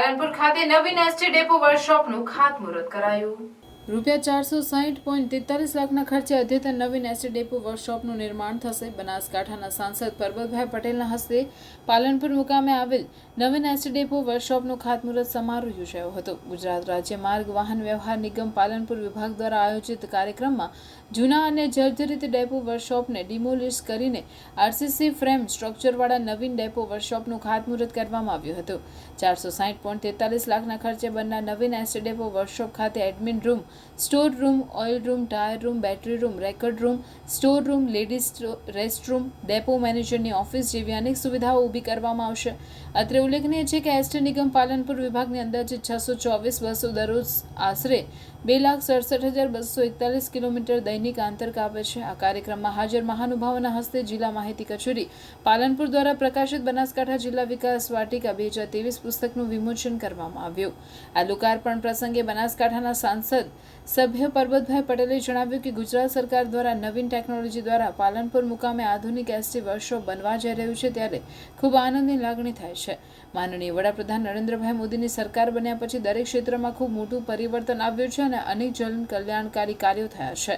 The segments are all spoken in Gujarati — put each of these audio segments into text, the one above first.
પાલનપુર ખાતે નવીન એસટી ડેપો વર્કશોપનું ખાતમુહૂર્ત કરાયું. રૂપિયા ચારસો સાહીઠ પોઈન્ટ તેતાલીસ લાખના ખર્ચે અદ્યતન નવીન એસટી ડેપો વર્કશોપનું નિર્માણ થશે. બનાસકાંઠાના સાંસદ પરબતભાઈ પટેલના હસ્તે પાલનપુર મુકામે આવેલ નવીન એસટી ડેપો વર્કશોપનું ખાતમુહૂર્ત સમારોહ યોજાયો હતો. ગુજરાત રાજ્ય માર્ગ વાહન વ્યવહાર નિગમ પાલનપુર વિભાગ દ્વારા આયોજિત કાર્યક્રમમાં જૂના અને જર્જરિત ડેપો વર્કશોપને ડિમોલિશ કરીને આરસીસી ફ્રેમ સ્ટ્રક્ચરવાળા નવીન ડેપો વર્કશોપનું ખાતમુહૂર્ત કરવામાં આવ્યું હતું. ચારસો સાહીઠ પોઈન્ટ તેતાલીસ લાખના ખર્ચે બનનાર નવીન એસટી ડેપો વર્કશોપ ખાતે admin room store room oil room tyre room battery room record room store room ladies rest room depot મેનેજરની ઓફિસ જેવી અનેક સુવિધાઓ ઊભી કરવામાં આવશે. અત્રે ઉલ્લેખનીય છે કે એસટી નિગમ પાલનપુર વિભાગની અંદાજે છસો ચોવીસ બસો દરરોજ આશરે બે લાખ સડસઠ હજાર બસો એકતાલીસ કિલોમીટર દૈનિક આંતર કાપે છે. આ કાર્યક્રમમાં હાજર મહાનુભાવોના હસ્તે જિલ્લા માહિતી કચેરી, પાલનપુર દ્વારા પ્રકાશિત બનાસકાંઠા જિલ્લા વિકાસ વાટિકા બે હજાર ત્રેવીસ પુસ્તકનું વિમોચન કરવામાં આવ્યું. આ લોકાર્પણ પ્રસંગે બનાસકાંઠાના સાંસદ સભ્ય પરબતભાઈ પટેલે જણાવ્યું કે ગુજરાત સરકાર દ્વારા નવીન ટેકનોલોજી દ્વારા પાલનપુર મુકામે આધુનિક એસટી વર્ષો બનવા જઈ રહ્યું છે ત્યારે ખૂબ આનંદની લાગણી થાય છે. માનનીય વડાપ્રધાન નરેન્દ્રભાઈ મોદીની સરકાર બન્યા પછી દરેક ક્ષેત્રમાં ખૂબ મોટું પરિવર્તન આવ્યું છે અને અનેક જન કલ્યાણકારી કાર્યો થયા છે.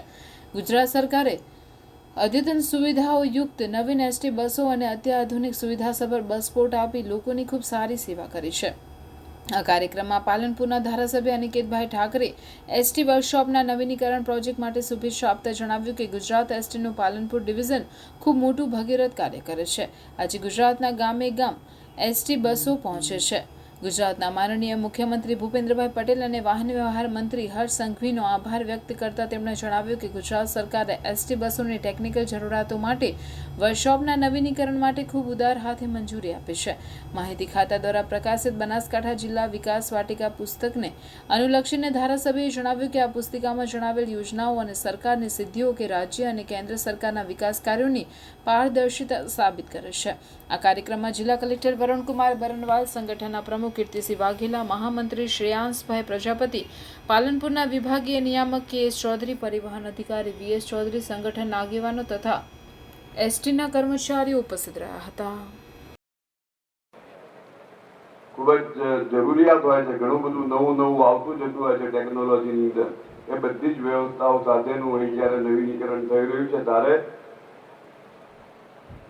ગુજરાત સરકારે અદ્યતન સુવિધાઓ યુક્ત નવીન એસટી બસો અને અત્યાધુનિક સુવિધાસભર બસ પોર્ટ આપી લોકોની ખૂબ સારી સેવા કરી છે. આ કાર્યક્રમમાં પાલનપુરના ધારાસભ્ય અનિકેતભાઈ ઠાકરે એસટી વર્કશોપના નવીનીકરણ પ્રોજેક્ટ માટે શુભેચ્છા આપતા જણાવ્યું કે ગુજરાત એસટીનું પાલનપુર ડિવિઝન ખૂબ મોટું ભગીરથ કાર્ય કરે છે. આજે ગુજરાતના ગામે ગામ એસટી બસો પહોંચે છે. ગુજરાતના માનનીય મુખ્યમંત્રી ભૂપેન્દ્રભાઈ પટેલ અને વાહન વ્યવહાર મંત્રી હર્ષ સંઘવીનો આભાર વ્યક્ત કરતા તેમણે જણાવ્યું કે ગુજરાત સરકારે એસટી બસોની ટેકનિકલ જરૂરિયાતો માટે વર્કશોપના નવીનીકરણ માટે ખૂબ ઉદાર હાથે મંજૂરી આપી છે. માહિતી ખાતા દ્વારા પ્રકાશિત બનાસકાંઠા જિલ્લા વિકાસ વાટિકા પુસ્તકને અનુલક્ષીને ધારાસભ્યએ જણાવ્યું કે આ પુસ્તિકામાં જણાવેલ યોજનાઓ અને સરકારની સિદ્ધિઓ કે રાજ્ય અને કેન્દ્ર સરકારના વિકાસ કાર્યોની પારદર્શિતા સાબિત કરે છે. આ કાર્યક્રમમાં જિલ્લા કલેક્ટર વરુણકુમાર બરનવાલ સંગઠનના પ્રમુખ કીર્તિસિંહ વાઘેલા મહામંત્રી શ્રેયાંશભાઈ પ્રજાપતિ, પાલનપુરના વિભાગીય નિયામક કે એસ ચૌધરી, પરિવહન અધિકારી વી એસ ચૌધરી સંગઠનના આગેવાનો તથા એસટીના કર્મચારીઓ ઉપસ્થિત રહ્યા હતા. ખૂબ જ જરૂરિયાત હોય છે. ઘણું બધું નવું નવું આવતું જતું હોય છે ટેકનોલોજીની અંદર. એ બધી જ વ્યવસ્થાઓ સાથેનું અહીં જ્યારે નવીનીકરણ થઈ રહ્યું છે, ત્યારે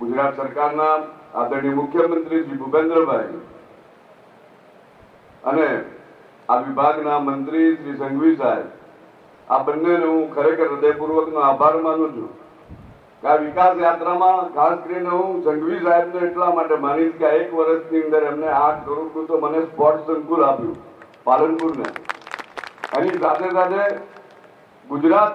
ગુજરાત સરકારના આદરણીય મુખ્યમંત્રી શ્રી ભૂપેન્દ્રભાઈ અને આ વિભાગના મંત્રી શ્રી સંઘવી સાહેબ, આ બંનેને હું ખરેખર હૃદયપૂર્વકનો આભાર માનું છું કે આ વિકાસ યાત્રામાં ખાસ કરીને હું સંઘવી સાહેબને એટલા માટે માનીશ કે એક વર્ષની અંદર એમને આઠ કરોડનું તો મને સ્પોર્ટ સંકુલ આપ્યું, પાલનપુરને. એની સાથે સાથે ગુજરાત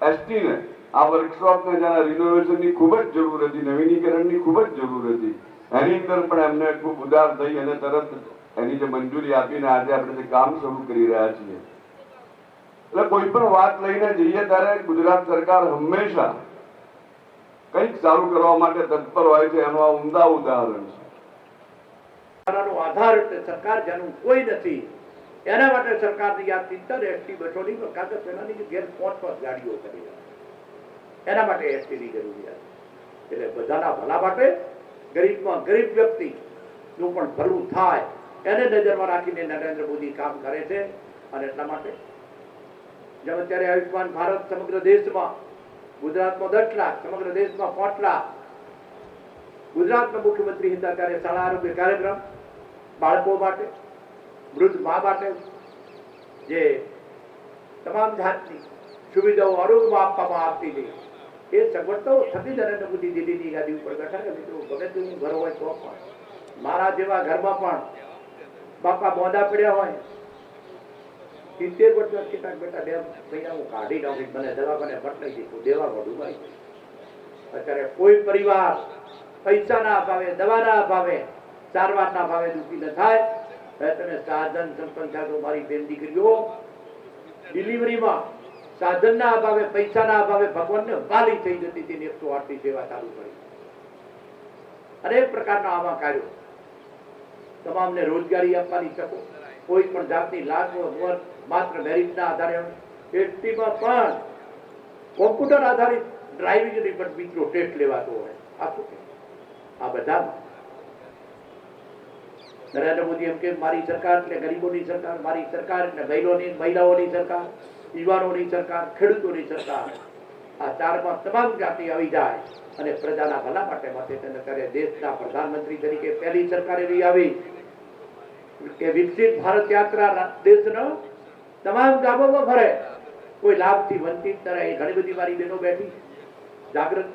એસટીને આ વર્કશોપને જ્યાં રિનોવેશનની ખૂબ જ જરૂર હતી, નવીનીકરણની ખૂબ જ જરૂર હતી, એની અંદર પણ એમને ખૂબ ઉદાર થઈ અને તરત એની જે મંજૂરી આપીને આજે આપણે જે કામ શરૂ કરી રહ્યા છીએ. એટલે કોઈ પણ વાત લઈને જઈએ ત્યારે ગુજરાત સરકાર હંમેશા કંઈક સારું કરવા માટે તત્પર હોય છે, એનું આ ઉમદા ઉદાહરણ છે. આધાર સરકાર જેનું કોઈ નથી. એના માટે સરકારની આ ચિંતા એસટી બસોની કાં તો પેલાની ઘેર પાંચ પાંચ ગાડીઓ કરી. એના માટે એસટીની જરૂરિયાત. એટલે બધાના ભલા માટે ગરીબમાં ગરીબ વ્યક્તિ નું પણ ભલું થાય. એને નજરમાં રાખીને નરેન્દ્ર મોદી કામ કરે છે અને એટલા માટે? જેમ અત્યારે આયુષ્માન ભારત સમગ્ર દેશમાં ગુજરાતમાં દસ લાખ, સમગ્ર દેશમાં પાંચ લાખ. ગુજરાતના મુખ્યમંત્રી હતા ત્યારે શાળા આરોગ્ય કાર્યક્રમ, બાળકો માટે, વૃદ્ધ મા માટે, જે તમામ જાતની સુવિધાઓ આરોગ્યમાં આપવામાં આવતી હતી. એ સગવડ તો થતી નરેન્દ્ર મોદી દિલ્હીની ગાદી ઉપર બેઠા મિત્રો, ગમે ઘર હોય તો પણ. મારા જેવા ઘરમાં પણ બાપા મોંધા પડ્યા હોય. સિત્તેર વર્ષ કેટલાક બેટા બે મહિના હું કાઢી નાખી. મને દવાખાને બદલાઈ દીધું. દેવા મોઢું ભાઈ અત્યારે કોઈ પરિવાર પૈસાના અભાવે દવાના અભાવે સારવારના અભાવે દુઃખી ન થાય. તમે સાધન સંપન્ન તો મારી બેન દીકરીઓ, ડિલિવરીમાં સાધનના અભાવે પૈસાના અભાવે ભગવાનને વાલી થઈ જતી હતી એકસો આઠની સેવા ચાલુ કરી. અનેક પ્રકારના આવા કાર્યો. તમામને રોજગારી આપવાની તકો કોઈ પણ જાતની લાગનો ઉંમર માત્ર મેરિટના આધારે એસટીમાં પણ કોમ્પ્યુટર આધારિત ડ્રાઇવિંગની પણ મિત્રો ટેસ્ટ લેવાતો હોય. આ શું આ બધામાં. નરેન્દ્ર મોદી એમ કે, મારી સરકાર એટલે ગરીબોની સરકાર, મારી સરકાર એટલે મહિલાઓની મહિલાઓની સરકાર, યુવાનોની સરકાર, ખેડૂતોની સરકાર. આ ચારમાં તમામ જાતિ આવી જાય અને પ્રજાના ભલા માટે માથે તેને ત્યારે દેશના પ્રધાનમંત્રી તરીકે પહેલી સરકાર એવી આવી. કે વિકસિત ભારત યાત્રા દેશનો તમામ ગામોમાં ફરે. કોઈ લાભથી વંચિત ન ઘણી બધી મારી બહેનો બેઠી જાગૃત